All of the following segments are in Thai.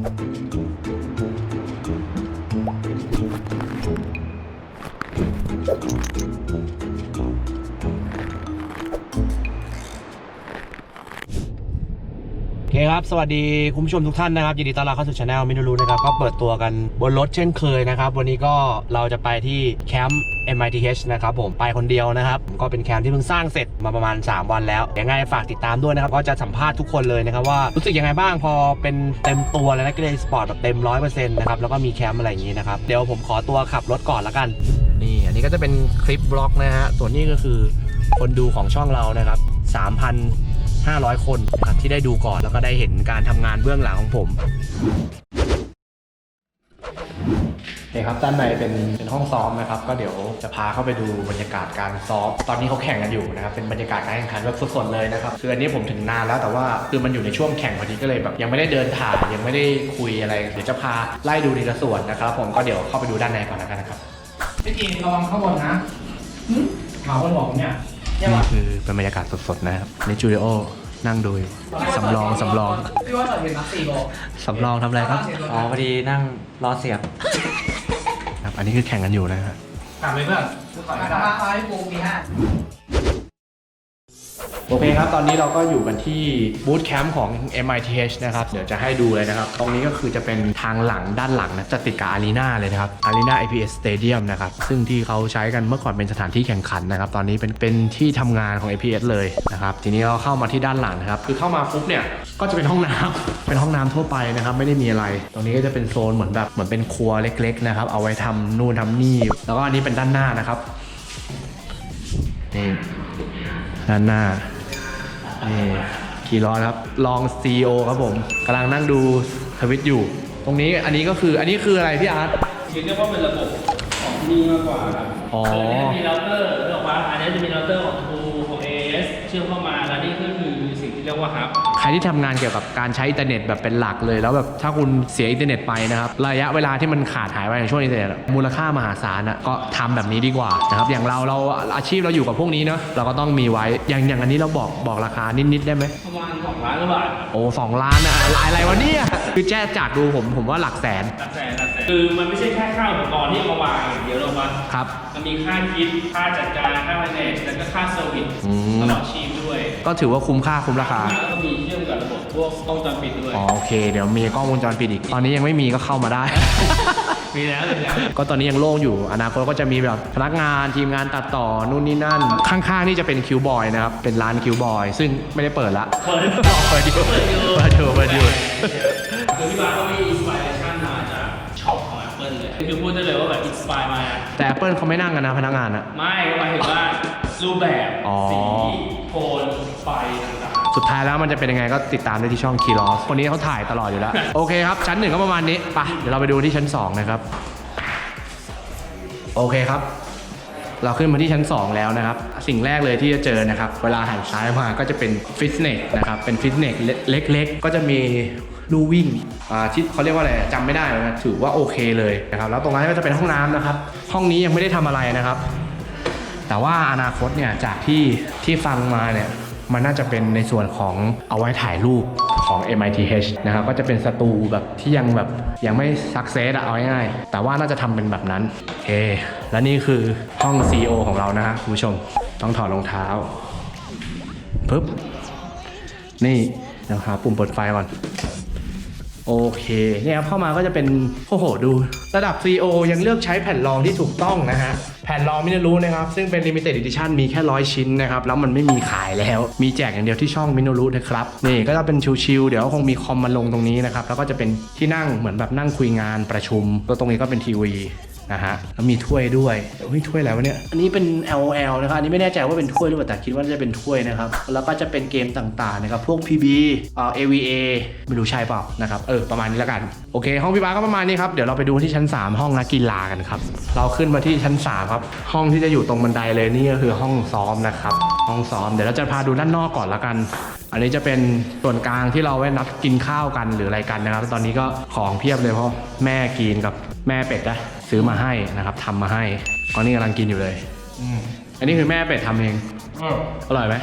Thank you. สวัสดีคุณผู้ชมทุกท่านนะครับยินดีต้อนรับเข้าสู่ช anel มินูรูนะครับก็เปิดตัวกันบนรถเช่นเคยนะครับ วันนี้ก็เราจะไปที่แคมป์ MITH นะครับผมไปคนเดียวนะครับ ก็เป็นแคมป์ที่เพิ่งสร้างเสร็จมาประมาณ 3 วันแล้วยังไงฝากติดตามด้วยนะครับ ก็จะสัมภาษณ์ทุกคนเลยนะครับว่ารู้สึกยังไงบ้างพอเป็นเต็มตัวเลยนะเกรย์สปอร์ตแบบเต็มร้อยเปอร์เซ็นต์นะครับแล้วก็มีแคมป์อะไรอย่างนี้นะครับเดี๋ยวผมขอตัวขับรถก่อนละกันนี่อันนี้ก็จะเป็นคลิปบล็อกนะฮะส่วนนี้ก็คือคนดูของช่องเรานะครับ 3,500 คนนะครับที่ได้ดูก่อนแล้วก็ได้เห็นการทำงานเบื้องหลังของผมนี่ครับด้านในเป็นเป็นห้องซ้อมนะครับ ก็เดี๋ยวจะพาเข้าไปดูบรรยากาศการซ้อม ตอนนี้เขาแข่งกันอยู่นะครับ เป็นบรรยากาศการแข่งขันแบบสดๆเลยนะครับ คืออันนี้ผมถึงนานแล้วแต่ว่าคือมันอยู่ในช่วงแข่งพอดีก็เลยแบบยังไม่ได้เดินถ่ายยังไม่ได้คุยอะไร เดี๋ยวจะพาไล่ดูทีละส่วนนะครับ ผมก็เดี๋ยวเข้าไปดูด้านในก่อนแล้วกันนะครับพี่กินระวังข้างบนนะหมาบนหัวผมเนี่ย นี่คือเป็นบรรยากาศสดๆนะครับนี่จูดิโอนั่งดูอยู่สำรองสำรองพี่ว่าต่อเห็นนักสี่โลสำรองทำอะไรครับอ๋อพอดีนั่งรอเสียบครับ อันนี้คือแข่งกันอยู่นะครับถามเลยเพื่อนต่อยไม่ได้เอาให้ปูมีห้า โอเคครับ ตอนนี้เราก็อยู่กันที่บูธแคมป์ของ MITH นะครับ เดี๋ยวจะให้ดูเลยนะครับ ตรงนี้ก็คือจะเป็นทางหลังด้านหลังนะจะติดกับอารีนาเลยนะครับ อารีนา IPS Stadium นะครับ ซึ่งที่เขาใช้กันเมื่อก่อนเป็นสถานที่แข่งขันนะครับ ตอนนี้เป็นเป็นที่ทำงานของ IPS เลยนะครับ ทีนี้เราเข้ามาที่ด้านหลังนะครับ คือเข้ามาปุ๊บเนี่ย ก็จะเป็นห้องน้ำเป็นห้องน้ำทั่วไปนะครับ ไม่ได้มีอะไร ตรงนี้ก็จะเป็นโซนเหมือนแบบเหมือนเป็นครัวเล็ก ๆ นะครับ เอาไว้ทำนู่นทำนี่ แล้วก็อันนี้เป็นด้านหน้านะครับ นี่ด้านหน้า นี่ขี่ล้อครับลอง CEO ครับผมกำลังนั่งดูทวิตอยู่ ตรงนี้อันนี้ก็คืออันนี้คืออะไรพี่อาร์ตคือเรียกว่าเป็นระบบของที่นี่มากกว่าครับอ๋อ คือเนี่ยมีเราเตอร์เรียกว่าอันนี้จะมีเราเตอร์ของ True ของ AS เชื่อมเข้ามาแล้วนี่ก็คือสิ่งที่เรียกว่าฮับใครที่ทำงานเกี่ยวกับการใช้อินเทอร์เน็ตแบบเป็นหลักเลย แล้วแบบถ้าคุณเสียอินเทอร์เน็ตไปนะครับระยะเวลาที่มันขาดหายไปในช่วงอินเทอร์เน็ตอะมูลค่ามหาศาลอะก็ทำแบบนี้ดีกว่านะครับอย่างเราเราอาชีพเราอยู่กับพวกนี้เนาะเราก็ต้องมีไว้อย่างอย่างอันนี้เราบอกบอกราคานิดๆได้ไหมประมาณ2ล้านกว่าบาทครับโอ้สองล้านอะอะไรอะไรวะเนี่ยคือแจ้จากดูผมผมว่าหลักแสนหลักแสนหลักแสนคือมันไม่ใช่แค่ค่าอุปกรณ์ที่เอามาวางอย่างเดียวหรอกว่าครับมันมีค่าคิดค่าจัดการค่า manage แล้วก็ค่าเซอร์วิสอืมตลอดชีพ ด้วยก็ถือว่าคุ้มค่าคุ้มราคา แล้วก็มีเชื่อมกับระบบพวกกล้องวงจรปิดด้วย อ๋อโอเคเดี๋ยวมีกล้องวงจรปิดอีก ตอนนี้ยังไม่มีก็เข้ามาได้ มีแล้วมีแล้วก็ตอนนี้ยังโล่งอยู่ อนาคตก็จะมีแบบพนักงานทีมงานตัดต่อนู่นนี่นั่น ข้างๆนี่จะเป็นคิวบอยนะครับ เป็นร้านคิวบอย ซึ่งไม่ได้เปิดละ เปิดเปิดอยู่เปิดอยู่เปิดอยู่เปิดอยู่ คือพี่บาสก็มีอินสปิเรชันมาจากช็อปของ Apple เลย คือพูดได้เลยว่าแบบอินสปายมา แต่ Apple เขาไม่นั่งกันนะพนักงานอะ ไม่หมายถึงว่ารูปแบบอ๋อ สีโทนไฟต่างสุดท้ายแล้วมันจะเป็นยังไงก็ติดตามได้ที่ช่องคีรอสคนนี้เขาถ่ายตลอดอยู่แล้ว โอเคครับ ชั้นหนึ่งก็ประมาณนี้ไปเดี๋ยวเราไปดูที่ชั้นสองนะครับ โอเคครับ เราขึ้นมาที่ชั้น 2 แล้วนะครับ สิ่งแรกเลยที่จะเจอนะครับ เวลาหันซ้ายมาก็จะเป็นฟิตเนสนะครับ เป็นฟิตเนสเล็กๆ ก็จะมี ลู่วิ่งที่เขาเรียกว่าอะไรจำไม่ได้นะถือว่าโอเคเลยนะครับแล้วตรงนั้นก็จะเป็นห้องน้ำนะครับ ห้องนี้ยังไม่ได้ทำอะไรนะครับ แต่ว่าอนาคตเนี่ยจากที่ที่ฟังมาเนี่ยมันน่าจะเป็นในส่วนของเอาไว้ถ่ายรูปของ MITH นะครับก็จะเป็นสตูแบบที่ยังแบบยังไม่สักเซสอะเอาง่ายๆแต่ว่าน่าจะทำเป็นแบบนั้นโอเคและนี่คือห้อง CEO ของเรานะฮะคุณผู้ชมต้องถอดรองเท้าปึ๊บนี่เดี๋ยวหาปุ่มเปิดไฟก่อน โอเคเนี่ยเข้ามาก็จะเป็นโอ้โหดู ระดับ CO ยังเลือกใช้แผ่นรองที่ถูกต้องนะฮะ แผ่นรองมินารุนะครับ ซึ่งเป็น Limited Edition มีแค่ร้อยชิ้นนะครับ แล้วมันไม่มีขายแล้ว มีแจกอย่างเดียวที่ช่องมินารุนะครับ นี่ก็จะเป็นชิวๆเดี๋ยวคงมีคอมมาลงตรงนี้นะครับ แล้วก็จะเป็นที่นั่งเหมือนแบบนั่งคุยงานประชุมตัวตรงนี้ก็เป็นทีวี นะฮะแล้วมีถ้วยด้วยเฮ้ยถ้วยอะไรวะเนี่ย อันนี้เป็น LOL นะครับ อันนี้ไม่แน่ใจว่าเป็นถ้วยหรือเปล่า แต่คิดว่าจะเป็นถ้วยนะครับ แล้วก็จะเป็นเกมต่างๆนะครับ พวก PB เอ่อ AVA ไม่รู้ใช่เปล่านะครับ เออ ประมาณนี้แล้วกัน โอเค ห้องพี่บ้าก็ประมาณนี้ครับ เดี๋ยวเราไปดูที่ชั้น 3 ห้องนักกีฬากันครับ เราขึ้นมาที่ชั้น3ครับ ห้องที่จะอยู่ตรงบันไดเลยนี่ก็คือห้องซ้อมนะครับ ห้องซ้อม เดี๋ยวเราจะพาดูด้านนอกก่อนละกันอันนี้จะเป็นส่วนกลางที่เราไว้นัดกินข้าวกันหรืออะไรกันนะครับ ตอนนี้ก็ของเพียบเลยเพราะแม่กีนกับแม่เป็ดนะ ซื้อมาให้นะครับทำมาให้ตอนนี้กำลังกินอยู่เลยอันนี้คือแม่เป็ดทำเอง อร่อยไหม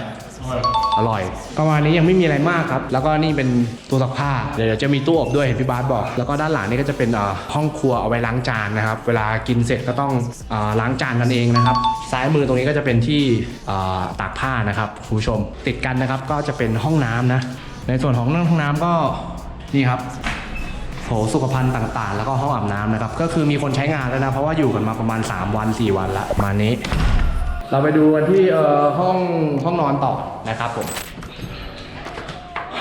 อร่อย ประมาณนี้ยังไม่มีอะไรมากครับ แล้วก็นี่เป็นตู้ซักผ้า เดี๋ยวจะมีตู้อบด้วยเห็นพี่บาสบอก แล้วก็ด้านหลังนี่ก็จะเป็นเอ่อห้องครัวเอาไว้ล้างจานนะครับ เวลากินเสร็จก็ต้องเอ่อล้างจานกันเองนะครับ ซ้ายมือตรงนี้ก็จะเป็นที่เอ่อตากผ้านะครับคุณผู้ชม ติดกันนะครับก็จะเป็นห้องน้ำนะ ในส่วนของห้องน้ำก็นี่ครับ โถสุขภัณฑ์ต่างๆ แล้วก็ห้องอาบน้ำนะครับ ก็คือมีคนใช้งานแล้วนะ เพราะว่าอยู่กันมาประมาณ 3 วัน 4 วันละมานี้ เราไปดูกันที่ห้องห้องนอนต่อนะครับผม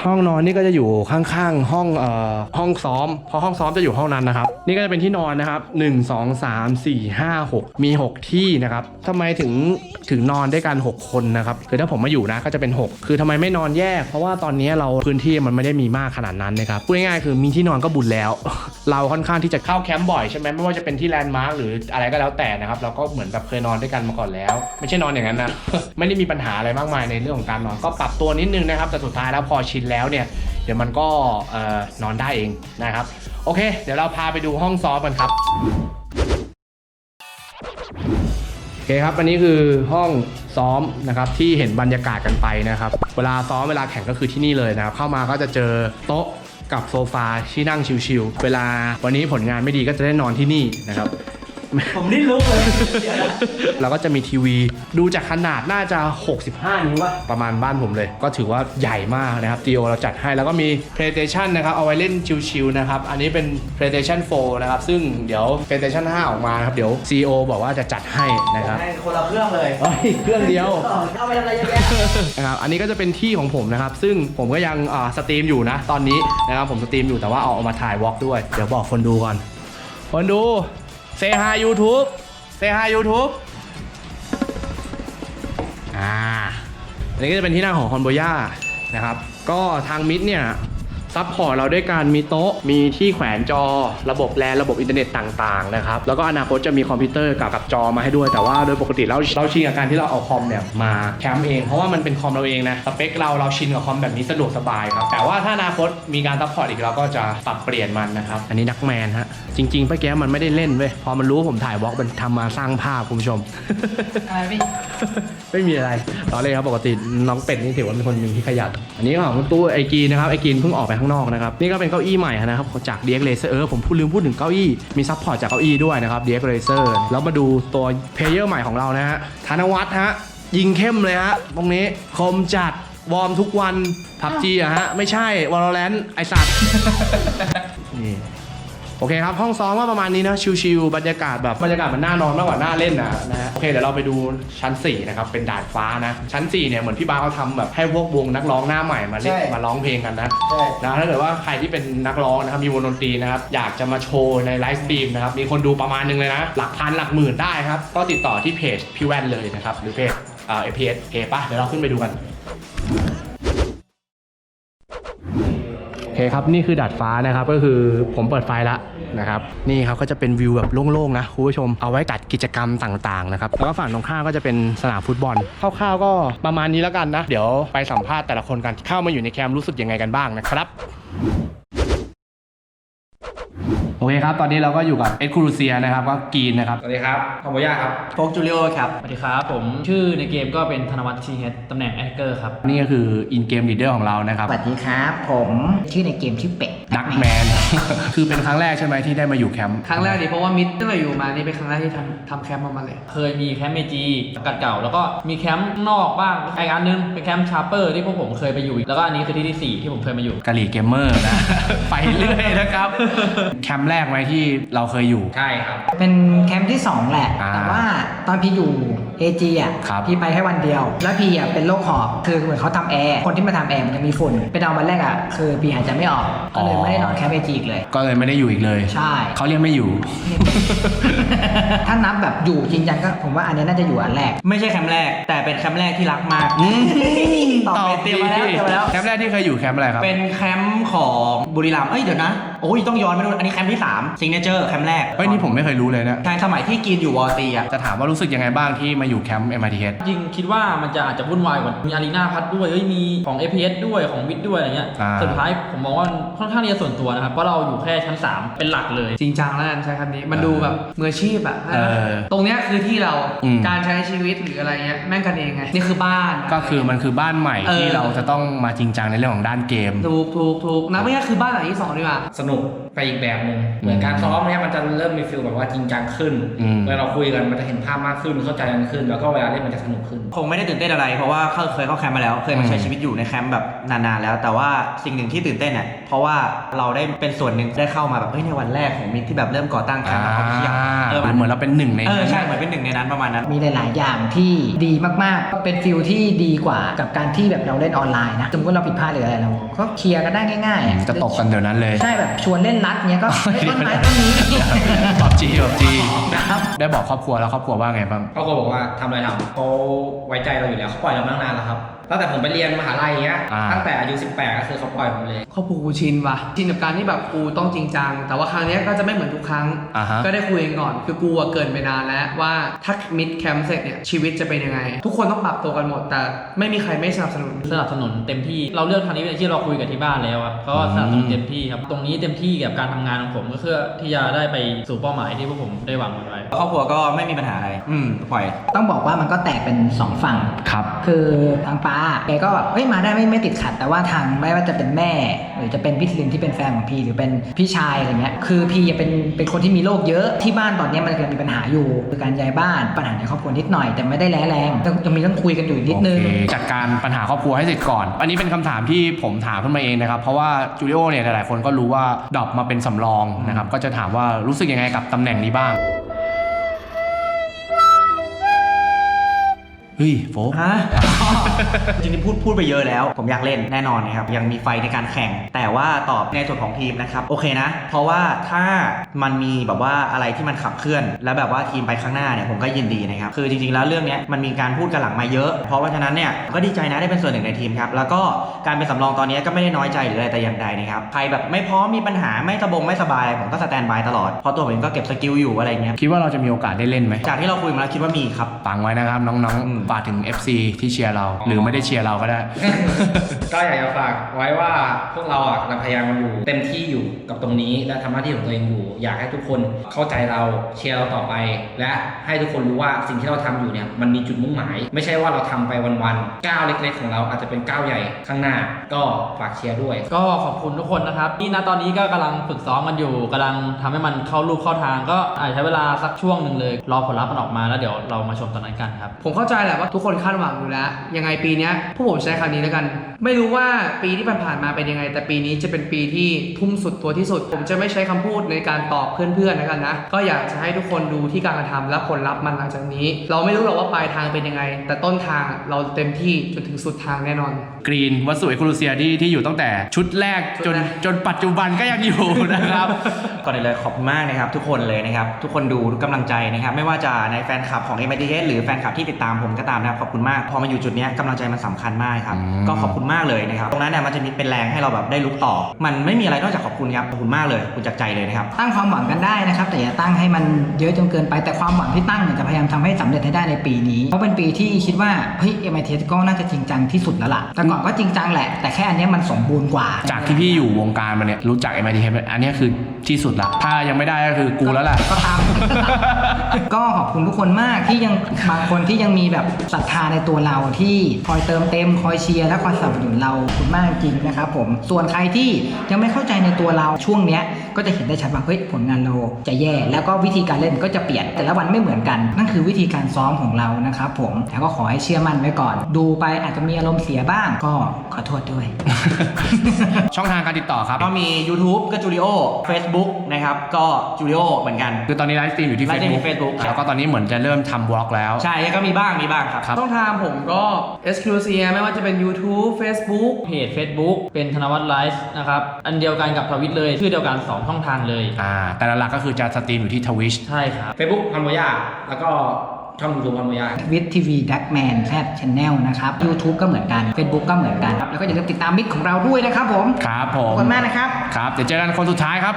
ห้องนอนนี่ก็จะอยู่ข้างๆห้องเอ่อห้องซ้อมเพราะห้องซ้อมจะอยู่ห้องนั้นนะครับ นี่ก็จะเป็นที่นอนนะครับ 1 2 3 4 5 6 มี 6 ที่นะครับทำไมถึงถึงนอนด้วยกัน 6 คนนะครับคือถ้าผมมาอยู่นะก็จะเป็น 6 คือทำไมไม่นอนแยก เพราะว่าตอนนี้เราพื้นที่มันไม่ได้มีมากขนาดนั้นนะครับพูดง่ายๆคือมีที่นอนก็บุญแล้ว เราค่อนข้างที่จะเข้าแคมป์บ่อยใช่ไหมไม่ว่าจะเป็นที่แลนด์มาร์กหรืออะไรก็แล้วแต่นะครับเราก็เหมือนแบบเคยนอนด้วยกันมาก่อนแล้ว ไม่ใช่นอนอย่างนั้นนะไม่ได้มีปัญหาอะไรมากมายในเรื่องของการนอนก็ปรับตัวนิดนึงนะครับแต่สุดท้ายแล้วพอชินแล้วเนี่ยเดี๋ยวมันก็นอนได้เองนะครับ โอเค เดี๋ยวเราพาไปดูห้องซ้อมกันครับโอเคครับอันนี้คือห้องซ้อมนะครับที่เห็นบรรยากาศกันไปนะครับ เวลาซ้อมเวลาแข่งก็คือที่นี่เลยนะครับ เข้ามาก็จะเจอโต๊ะกับโซฟาที่นั่งชิวๆเวลาวันนี้ผลงานไม่ดีก็จะได้นอนที่นี่นะครับ ผมนี่ลุกเลยเราก็จะมีทีวี ดูจากขนาดน่าจะ 65 นิ้วอะประมาณบ้านผมเลย ก็ถือว่าใหญ่มากนะครับตีโอเราจัดให้แล้วก็มี PlayStation นะครับ เอาไว้เล่นชิวๆนะครับ อันนี้เป็น PlayStation 4 นะครับ ซึ่งเดี๋ยว PlayStation 5 ออกมานะครับ เดี๋ยว CEO บอกว่าจะจัดให้นะครับให้คนละเครื่องเลยเฮ้ยเครื่องเดียว เอาไปทำอะไรเยอะแยะนะครับ อันนี้ก็จะเป็นที่ของผมนะครับ ซึ่งผมก็ยังอ่าสตรีมอยู่นะ ตอนนี้นะครับผมสตรีมอยู่แต่ว่าเอาเอามาถ่ายวอล์กด้วย เดี๋ยวบอกคนดูก่อนคนดู Say hi YouTube Say hi YouTube อ่าอันนี้ก็จะเป็นที่นั่งของคอนโบย่านะครับ ก็ทางมิดเนี่ย ซัพพอร์ตเราด้วยการมีโต๊ะ มีที่แขวนจอ ระบบแลนระบบอินเทอร์เน็ตต่างๆนะครับ แล้วก็อนาคตจะมีคอมพิวเตอร์กับกับจอมาให้ด้วย แต่ว่าโดยปกติเราเราชินกับการที่เราเอาคอมเนี่ยมาแคมป์เอง เพราะว่ามันเป็นคอมเราเองนะ สเปคเราเราชินกับคอมแบบนี้สะดวกสบายครับ แต่ว่าถ้าอนาคตมีการซัพพอร์ตอีกเราก็จะปรับเปลี่ยนมันนะครับ อันนี้นักแมนฮะ จริงๆเมื่อกี้มันไม่ได้เล่นเว้ย พอมันรู้ว่าผมถ่ายวอล์กมันทำมาสร้างภาพคุณผู้ชม อะไรพี่ไม่มีอะไรตอนเลยครับปกติน้องเป็ดนี่ถือว่าเป็นคนหนึ่งที่ขยัน อันนี้ของตู้ไอกีนนะครับ ไอกีนเพิ่งออกไปข้างนอกนะครับนี่ก็เป็นเก้าอี้ใหม่นะครับจาก DX Racer เออผมพูดลืมพูดถึงเก้าอี้มีซัพพอร์ตจากเก้าอี้ด้วยนะครับ DX Racer แล้วมาดูตัวเพลเยอร์ใหม่ของเรานะฮะธนวัฒน์ฮะยิงเข้มเลยฮะตรงนี้คมจัดวอร์มทุกวันพับจีอะฮะ ไม่ใช่วอลเลนไอสัตว์นี่ โอเคครับ ห้องซ้อมก็ประมาณนี้นะชิวๆบรรยากาศแบบบรรยากาศมันน่านอนมากกว่าน่าเล่นนะนะฮะโอเคเดี๋ยวเราไปดูชั้น 4 นะครับ เป็นดาดฟ้านะ ชั้น 4 เนี่ยเหมือนพี่บ้าสเขาทำแบบให้พวกวงนักร้องหน้าใหม่มาเล่นใช่ มาร้องเพลงกันนะ ใช่ นะถ้าเกิดว่าใครที่เป็นนักร้องนะครับมีวงดนตรีนะครับอยากจะมาโชว์ในไลฟ์สตรีมนะครับมีคนดูประมาณนึงเลยนะ หลักพันหลักหมื่นได้ครับ ก็ติดต่อที่เพจพี่แว่นเลยนะครับ หรือเพจเอ่อเพจโอเคปะเดี๋ยวเราขึ้นไปดูกัน โอ เคครับนี่คือดัดฟ้านะครับก็คือผมเปิดไฟแล้วนะครับนี่ครับก็จะเป็นวิวแบบโล่งๆนะคุณผู้ชมเอาไว้จัดกิจกรรมต่างๆนะครับแล้วก็ฝั่งตรงข้ามก็จะเป็นสนามฟุตบอลคร่าวๆก็ประมาณนี้แล้วกันนะ เดี๋ยวไปสัมภาษณ์แต่ละคนกันเข้ามาอยู่ในแคมป์รู้สึกยังไงกันบ้างนะครับ โอเคครับ ตอนนี้เราก็อยู่กับเอ็ดคูรูเซียนะครับก็กรีนนะครับ สวัสดีครับคอมโบย่าครับโฟกจูริโอครับสวัสดีครับผมชื่อในเกมก็เป็นธนวัฒน์ชีเฮดตำแหน่งแอคเกอร์ครับ นี่ก็คืออินเกมลีดเดอร์ของเรานะครับสวัสดีครับ ผมชื่อในเกมชื่อเป็ดดักแมน คือเป็นครั้งแรกใช่ไหมที่ได้มาอยู่แคมป์ ครั้งแรกดิเพราะว่ามิดตั้งแต่อยู่มานี่เป็นครั้งแรกที่ทำทำแคมป์มามาเลย เคยมีแคมป์เมจีสังกัดเก่า แล้วก็มีแคมป์นอกบ้างอีกอันนึงเป็นแคมป์ชาร์เปอร์ที่พวกผมเคยไปอยู่ แล้วก็อันนี้คือที่ที่สี่ที่ผมเคยมาอยู่กะหรี่เกมเมอร์นะไปเรื่อยนะครับแคมป์แรกไหมที่เราเคยอยู่ ใช่ครับ เป็นแคมป์ที่สองแหละ อ่าแต่ว่าตอนพี่อยู่ AG อะครับพี่ไปแค่วันเดียว แล้วพี่อะเป็นโรคหอบคือเหมือนเขาทำแอร์คนที่มาทำแอร์มันจะมีฝุ่นไปนอนวันแรกอะคือพี่หายใจไม่ออกก็เลยไม่ได้นอนแคมป์ AG อีกเลย ก็เลยไม่ได้อยู่อีกเลย ใช่ เขาเรียกไม่อยู่ ถ้านับแบบอยู่จริงจังก็ผมว่าอันนี้น่าจะอยู่อันแรก ไม่ใช่แคมป์แรก แต่เป็นแคมป์แรกที่รักมาก ตอบไปเตรียมมาแล้วเตรียมมาแล้ว แคมป์แรกที่เคยอยู่แคมป์อะไรครับ เป็นแคมป์ของบุรีรัมย์เอ้ยเดี๋ยวนะ โอ้ยต้องย้อนไปดูนอันนี้แคมป์ที่3 s ิงเนเจอร์แคมป์แรกเฮ้ยนี่ผมไม่เคยรู้เลยนะ ใช่สมัยที่กินอยู่วอลตีอะ จะถามว่ารู้สึกยังไงบ้างที่มาอยู่แคมป์ MITH จริงคิดว่ามันจะอาจจะวุ่นวายกว่ามีอารีนาพัดด้วยเอ้ยมีของ APS ด้วยของวิทด้วยอะไรเงี้ย อ่า สุดท้ายผมมองว่าค่อนข้างที่มีส่วนตัวนะครับ เพราะเราอยู่แค่ชั้น 3 เป็นหลักเลย จริงจังแล้วกันใช้คำนี้ มันดูแบบมืออาชีพอะเออตรงเนี้ยคือที่เราอืม การใช้ชีวิตหรืออะไรเงี้ยแม่งกันเองไงนี่คือบ้าน ก็คือมันคือบ้านใหม่เออ ที่เราจะต้องมาจริงจังในเรื่องของด้านเกม ถูกถูกถูกนับไม่ใช่คือบ้านหลังที่สองดีกว่า สนุกไปอีกแบบหนึ่งเหมือนการซ้อมเนี่ยมันจะเริ่มมีฟิลแบบว่าจริงจังขึ้นอืมเวลาเราคุยกันมันจะเห็นภาพมากขึ้นเข้าใจกันขึ้น แล้วก็เวลาเล่นมันจะสนุกขึ้น คงไม่ได้ตื่นเต้นอะไร เพราะว่าเคยเข้าแคมป์มาแล้ว เคยมาใช้ชีวิตอยู่ในแคมป์แบบนานๆแล้ว แต่ว่าสิ่งหนึ่งที่ตื่นเต้นเนี่ยเพราะว่าเราได้เป็นส่วนหนึ่งได้เข้ามาแบบเฮ้ยในวันแรกของมิตรที่แบบเริ่มก่อตั้งแคมป์เขาเที่ยวเออเหมือนเราเป็นหนึ่งในเออนั้นใช่เหมือนเป็นหนึ่งในนั้นประมาณนั้น มีหลาย ๆ อย่างที่ดีมากๆเป็นฟิลที่ดีกว่ากับการที่แบบเราเล่นออนไลน์นะสมมติเราผิดพลาดหรืออะไรเราก็เคลียร์กันได้ง่ายๆอือะมจะตกกันเดี๋ยวนั้นเลยใช่แบบชวนเล่นรัดเนี้ยก็เฮ้ยต้นไม้ต้นนี้ปอบจีปอบจีนะครับได้บอกครอบครัวแล้วครอบครัวว่าไงบ้างเขาก็บอกว่าทำอะไรทำเขาไว้ใจเราอยู่แล้วเขาปล่อยเรามาตั้งนานแล้วครับ ตั้งแต่ผมไปเรียนมหาลัยอย่างเงี้ย อ่า ตั้งแต่อายุ 18 ก็คือเขาปล่อยผมเลย ครอบครัวกูชินว่ะชินกับการที่แบบกูต้องจริงจัง แต่ว่าครั้งเนี้ยก็จะไม่เหมือนทุกครั้ง อ่าฮะ ก็ได้คุยกันก่อน คือกูอะเกินไปนานแล้วว่าถ้ามิดแคมป์เสร็จเนี่ยชีวิตจะเป็นยังไง ทุกคนต้องปรับตัวกันหมด แต่ไม่มีใครไม่สนับสนุน สนับสนุนเต็มที่เราเลือกทางนี้เป็นที่เราคุยกับที่บ้านแล้วครับก็สนับสนุนเต็มที่ครับ ตรงนี้เต็มที่กับการทำงานของผมก็เพื่อที่จะได้ไปสู่เป้าหมายที่พวกผมได้หวังไว้ ครอบครัวก็ไม่มีปัญหาอะไร อืมปล่อย ต้องบอกว่ามันก็แตกเป็นสองฝั่ง ครับ คือทางป้าแกก็แบบเฮ้ยมาได้ไม่ไม่ติดขัด แต่ว่าทางไม่ว่าจะเป็นแม่ หรือจะเป็นพี่ทิลินที่เป็นแฟนของพีหรือเป็นพี่ชายอะไรเงี้ยคือพีเป็นเป็นคนที่มีโรคเยอะที่บ้านตอนนี้มันกำลังมีปัญหาอยู่คือการย้ายบ้านปัญหาในครอบครัวนิดหน่อย แต่ไม่ได้แร้แรงต้องจะมีต้องคุยกันอยู่นิดนึงจัดการปัญหาครอบครัวให้เสร็จก่อน อันนี้เป็นคำถามที่ผมถามขึ้นมาเองนะครับเพราะว่าจูดิโอเนี่ยหลายๆคนก็รู้ว่าดรอปมาเป็นสำรองนะครับก็จะถามว่ารู้สึกยังไงกับตำแหน่งนี้บ้าง เฮ้ยโฟกฮะ จริงๆพูดพูดไปเยอะแล้ว ผมอยากเล่นแน่นอนนะครับ ยังมีไฟในการแข่ง แต่ว่าตอบในส่วนของทีมนะครับ โอเคนะ เพราะว่าถ้ามันมีแบบว่าอะไรที่มันขับเคลื่อน แล้วแบบว่าทีมไปข้างหน้าเนี่ยผมก็ยินดีนะครับ คือจริงๆแล้วเรื่องเนี้ยมันมีการพูดกันหลังมาเยอะ เพราะว่าฉะนั้นเนี่ยก็ดีใจนะได้เป็นส่วนหนึ่งในทีมครับ แล้วก็การเป็นสำรองตอนนี้ก็ไม่ได้น้อยใจหรืออะไรแต่อย่างใดนะครับ ใครแบบไม่พร้อมมีปัญหาไม่สบงไม่สบายอะไรผมก็สแตนบายตลอด เพราะตัวผมเองก็เก็บสกิลอยู่อะไรเงี้ย คิดว่าเราจะมีโอกาสได้เล่นไหมจากที่เราคุยมาแล้วคิดว่ามีครับฟังไว้นะครับน้องอืมๆฝากถึง FC ที่เชียร์เรา หรือไม่ได้เชียร์เราก็ได้ ก็อยากจะฝากไว้ว่าพวกเราอะกำลังพยายามอยู่เต็มที่อยู่กับตรงนี้และทำหน้าที่ของตัวเองอยู่ อยากให้ทุกคนเข้าใจเราเชียร์เราต่อไป และให้ทุกคนรู้ว่าสิ่งที่เราทำอยู่เนี่ยมันมีจุดมุ่งหมาย ไม่ใช่ว่าเราทำไปวันๆก้าวเล็ก ๆ ของเราอาจจะเป็นก้าวใหญ่ข้างหน้า ก็ฝากเชียร์ด้วย ก็ขอบคุณทุกคนนะครับที่ณตอนนี้ก็กำลังฝึกซ้อมกันอยู่กำลังทำให้มันเข้ารูปเข้าทาง ก็อาจจะใช้เวลาสักช่วงหนึ่งเลย รอผลลัพธ์มันออกมาแล้วเดี๋ยวเรามาชมตอนนั้นกันครับ ผมเข้าใจแหละว่าทุกคนคาดหวังอยู่แล้ว ยังไงปีเนี้ยพวกผมใช้คำนี้แล้วกัน ไม่รู้ว่าปีที่ผ่านๆมาเป็นยังไง แต่ปีนี้จะเป็นปีที่ทุ่มสุดตัวที่สุด ผมจะไม่ใช้คำพูดในการตอบเพื่อนๆแล้วกันนะ ก็อยากจะให้ทุกคนดูที่การกระทำและผลลัพธ์มันหลังจากนี้ เราไม่รู้หรอกว่าปลายทางเป็นยังไง แต่ต้นทางเราเต็มที่จนถึงสุดทางแน่นอน กรีนวัสดุเอคูลูเซียที่ที่อยู่ตั้งแต่ชุดแรกจนชุดแรกจนปัจจุบันก็ยังอยู่นะครับ ก่อนอื่นเลยขอบคุณมากนะครับ ทุกคนเลยนะครับ ทุกคนดูทุกกำลังใจนะครับ ไม่ว่าจะในแฟนคลับของ m อ t s หรือแฟนคลับที่ติดตามผมก็ตามนะครับขอบคุณมากพอมาอยู่จุดเนี้ยกำลังใจมันสำคัญมากครับอืมก็ขอบคุณมากเลยนะครับตรงนั้นเนี่ยมันจะมีเป็นแรงให้เราแบบได้ลุกต่อ มันไม่มีอะไรนอกจากขอบคุณครับขอบคุณมากเลยขอบคุณจากใจเลยนะครับตั้งความหวังกันได้นะครับแต่อย่าตั้งให้มันเยอะจนเกินไปแต่ความหวังที่ตั้งเนี่ยจะพยายามทำให้สำเร็จให้ได้ในปีนี้เพราะเป็นปีที่คิดว่าเฮ้ย MIT ก็น่าจะจริงจังที่สุดแล้วล่ะแต่ก่อนก็จริงจังแหละแต่แค่อันเนี้ยมันสมบูรณ์กว่า จากที่พี่อยู่วงการมาเนี่ยรู้จัก MIT อันเนี้ยคือที่สุดละถ้ายังไม่ได้ก็คือกูแล้วแหละก็ตามก็ขอบคุณทุกคนมากที่ยังบางคนที่ยังมีแบบศรัทธาในตัวเราที่คอยเติมเต็มคอยเชียร์และคอยสนับสนุนเราขอบคุณมากจริงนะครับผมส่วนใครที่ยังไม่เข้าใจในตัวเราช่วงเนี้ยก็จะเห็นได้ชัดว่าเฮ้ยผลงานเราจะแย่ แล้วก็วิธีการเล่นก็จะเปลี่ยนแต่ละวันไม่เหมือนกัน นั่นคือวิธีการซ้อมของเรานะครับผมแล้วก็ขอให้เชื่อมั่นไว้ก่อน ดูไปอาจจะมีอารมณ์เสียบ้าง ก็ขอโทษด้วย ช่องทางการติดต่อครับ ก็มี YouTube ก็จูดิโอ Facebook นะครับ ก็จูดิโอเหมือนกัน คือตอนนี้ไลฟ์สตรีมอยู่ที่ ไลฟ์สตรีม Facebook ที่ Facebook แล้วก็ตอนนี้เหมือนจะเริ่มทำบล็อกแล้ว ใช่ก็มีบ้างมีบ้างครับ ครับ ต้องทางผมก็ exclusive ไม่ว่าจะเป็น YouTube Facebook เพจ Facebook เป็นธนวัฒน์ไลฟ์นะครับ อันเดียวกันกับทวิตเลย ชื่อเดียวกัน 2 ช่องทางเลย อ่าแต่หลักๆก็คือจะสตรีมอยู่ที่ทวิชใช่ครับ Facebook พันโมยาแล้วก็ช่องยูทูบพันโมยา วิททีวีดักแมนแซดชแนลนะครับ YouTube ก็เหมือนกัน Facebook ก็เหมือนกันครับแล้วก็อย่าลืมติดตามมิกของเราด้วยนะครับผมครับผขอบมคุณมากนะครับ ครับ เดี๋ยวเจอกันคนสุดท้ายครับ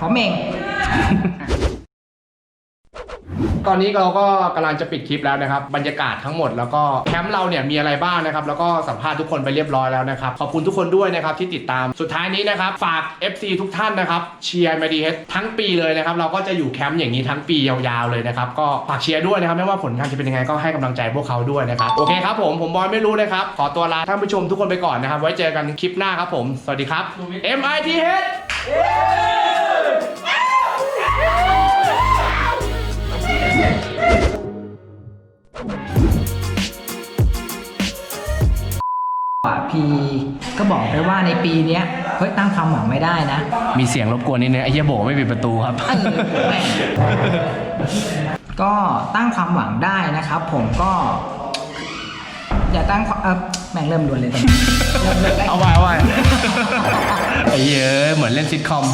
ผมเอง ตอนนี้เราก็กำลังจะปิดคลิปแล้วนะครับ บรรยากาศทั้งหมดแล้วก็แคมป์เราเนี่ยมีอะไรบ้างนะครับ แล้วก็สัมภาษณ์ทุกคนไปเรียบร้อยแล้วนะครับ ขอบคุณทุกคนด้วยนะครับที่ติดตาม สุดท้ายนี้นะครับ ฝาก FC ทุกท่านนะครับ เชียร์มาดีเฮดทั้งปีเลยนะครับ เราก็จะอยู่แคมป์อย่างนี้ทั้งปียาวๆเลยนะครับ ก็ฝากเชียร์ด้วยนะครับ ไม่ว่าผลงานจะเป็นยังไงก็ให้กำลังใจพวกเขาด้วยนะครับ โอเคครับผม ผมบอยไม่รู้นะครับ ขอตัวลาท่านผู้ชมทุกคนไปก่อนนะครับ ไว้เจอกันคลิปหน้าครับผม สวัสดีครับ MIT ก็บอกไปว่าในปีเนี้ยเฮ้ยตั้งความหวังไม่ได้นะ มีเสียงรบกวนนิดนึงไอ้เหี้ยโบไม่ปิดประตูครับ เออแม่งก็ตั้งความหวังได้นะครับ ผมก็ อย่าตั้งความเออแม่งเริ่มรวนเลยตอนนี้เริ่มเริ่มเอาไว้เอาไว้ ไอ้เหี้ยเหมือนเล่นซิทคอม